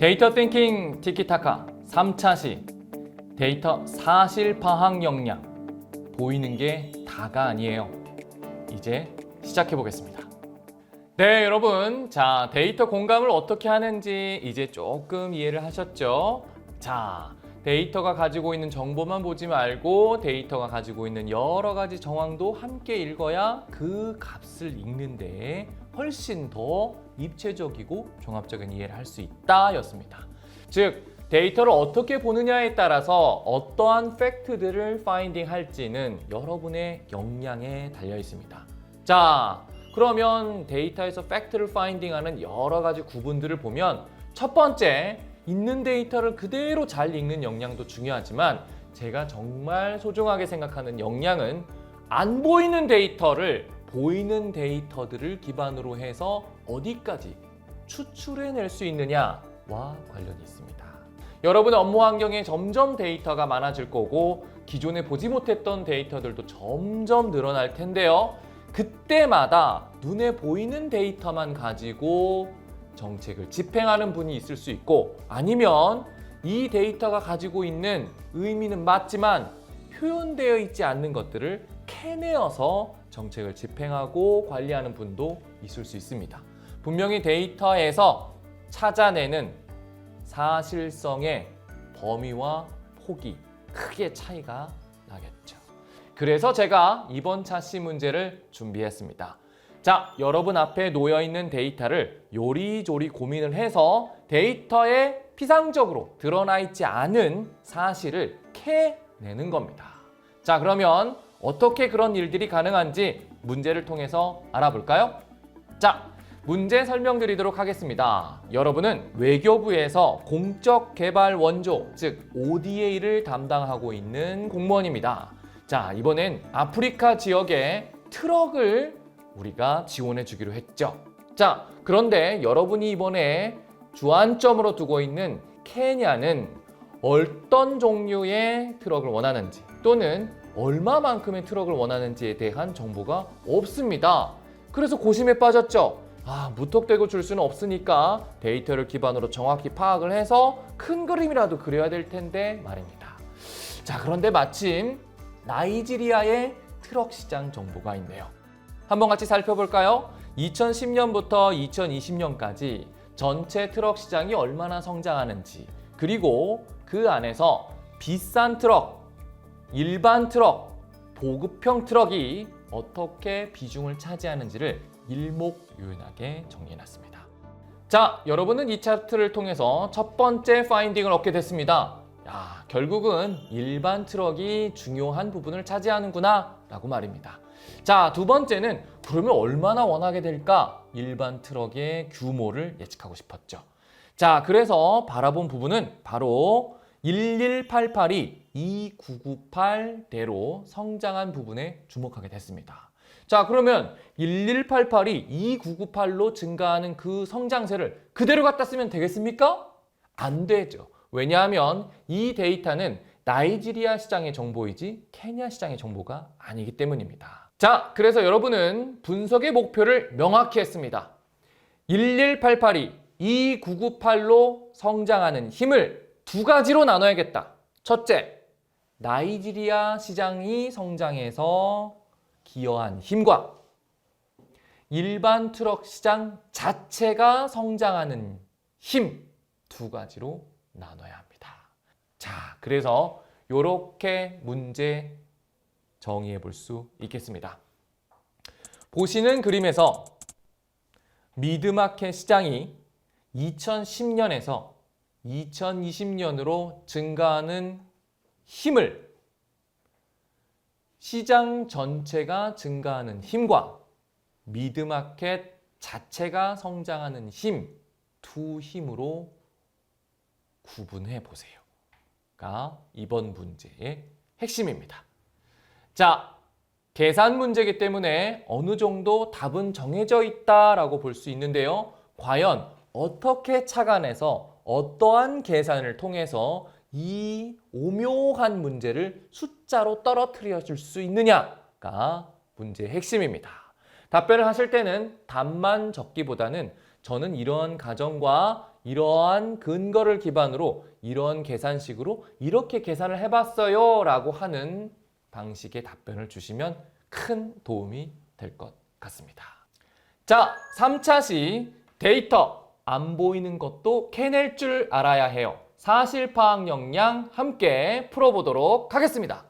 데이터 띵킹 티키타카 3차 시 데이터 사실 파악 역량 보이는 게 다가 아니에요. 이제 시작해 보겠습니다. 네, 여러분. 자, 데이터 공감을 어떻게 하는지 이제 조금 이해를 하셨죠? 자, 데이터가 가지고 있는 정보만 보지 말고 데이터가 가지고 있는 여러 가지 정황도 함께 읽어야 그 값을 읽는데 훨씬 더 입체적이고 종합적인 이해를 할 수 있다 였습니다. 즉, 데이터를 어떻게 보느냐에 따라서 어떠한 팩트들을 파인딩 할지는 여러분의 역량에 달려 있습니다. 자, 그러면 데이터에서 팩트를 파인딩하는 여러 가지 구분들을 보면 첫 번째, 있는 데이터를 그대로 잘 읽는 역량도 중요하지만 제가 정말 소중하게 생각하는 역량은 안 보이는 데이터를 보이는 데이터들을 기반으로 해서 어디까지 추출해낼 수 있느냐와 관련이 있습니다. 여러분의 업무 환경에 점점 데이터가 많아질 거고 기존에 보지 못했던 데이터들도 점점 늘어날 텐데요. 그때마다 눈에 보이는 데이터만 가지고 정책을 집행하는 분이 있을 수 있고 아니면 이 데이터가 가지고 있는 의미는 맞지만 표현되어 있지 않는 것들을 캐내어서 정책을 집행하고 관리하는 분도 있을 수 있습니다. 분명히 데이터에서 찾아내는 사실성의 범위와 폭이 크게 차이가 나겠죠. 그래서 제가 이번 차시 문제를 준비했습니다. 자, 여러분 앞에 놓여 있는 데이터를 요리조리 고민을 해서 데이터에 피상적으로 드러나 있지 않은 사실을 캐내는 겁니다. 자, 그러면 어떻게 그런 일들이 가능한지 문제를 통해서 알아볼까요? 자, 문제 설명드리도록 하겠습니다. 여러분은 외교부에서 공적 개발 원조, 즉 ODA를 담당하고 있는 공무원입니다. 자, 이번엔 아프리카 지역에 트럭을 우리가 지원해 주기로 했죠. 자, 그런데 여러분이 이번에 주안점으로 두고 있는 케냐는 어떤 종류의 트럭을 원하는지 또는 얼마만큼의 트럭을 원하는지에 대한 정보가 없습니다. 그래서 고심에 빠졌죠. 아, 무턱대고 줄 수는 없으니까 데이터를 기반으로 정확히 파악을 해서 큰 그림이라도 그려야 될 텐데 말입니다. 자, 그런데 마침 나이지리아의 트럭 시장 정보가 있네요. 한번 같이 살펴볼까요? 2010년부터 2020년까지 전체 트럭 시장이 얼마나 성장하는지, 그리고 그 안에서 비싼 트럭, 일반 트럭, 보급형 트럭이 어떻게 비중을 차지하는지를 일목요연하게 정리해놨습니다. 자, 여러분은 이 차트를 통해서 첫 번째 파인딩을 얻게 됐습니다. 야, 결국은 일반 트럭이 중요한 부분을 차지하는구나 라고 말입니다. 자, 두 번째는 그러면 얼마나 원하게 될까? 일반 트럭의 규모를 예측하고 싶었죠. 자, 그래서 바라본 부분은 바로 1188이 2998대로 성장한 부분에 주목하게 됐습니다. 자, 그러면 1188이 2998로 증가하는 그 성장세를 그대로 갖다 쓰면 되겠습니까? 안 되죠. 왜냐하면 이 데이터는 나이지리아 시장의 정보이지 케냐 시장의 정보가 아니기 때문입니다. 자, 그래서 여러분은 분석의 목표를 명확히 했습니다. 1188이 2998로 성장하는 힘을 두 가지로 나눠야겠다. 첫째, 나이지리아 시장이 성장해서 기여한 힘과 일반 트럭 시장 자체가 성장하는 힘 두 가지로 나눠야 합니다. 자, 그래서 이렇게 문제 정의해 볼 수 있겠습니다. 보시는 그림에서 미드마켓 시장이 2010년에서 2020년으로 증가하는 힘을 시장 전체가 증가하는 힘과 미드마켓 자체가 성장하는 힘 두 힘으로 구분해 보세요.가 이번 문제의 핵심입니다. 자, 계산 문제이기 때문에 어느 정도 답은 정해져 있다라고 볼 수 있는데요. 과연 어떻게 착안해서 어떠한 계산을 통해서 이 오묘한 문제를 숫자로 떨어뜨려 줄 수 있느냐가 문제의 핵심입니다. 답변을 하실 때는 답만 적기보다는 저는 이러한 가정과 이러한 근거를 기반으로 이런 계산식으로 이렇게 계산을 해봤어요 라고 하는 방식의 답변을 주시면 큰 도움이 될 것 같습니다. 자, 3차 시 데이터 안 보이는 것도 캐낼 줄 알아야 해요. 사실 파악 역량 함께 풀어보도록 하겠습니다.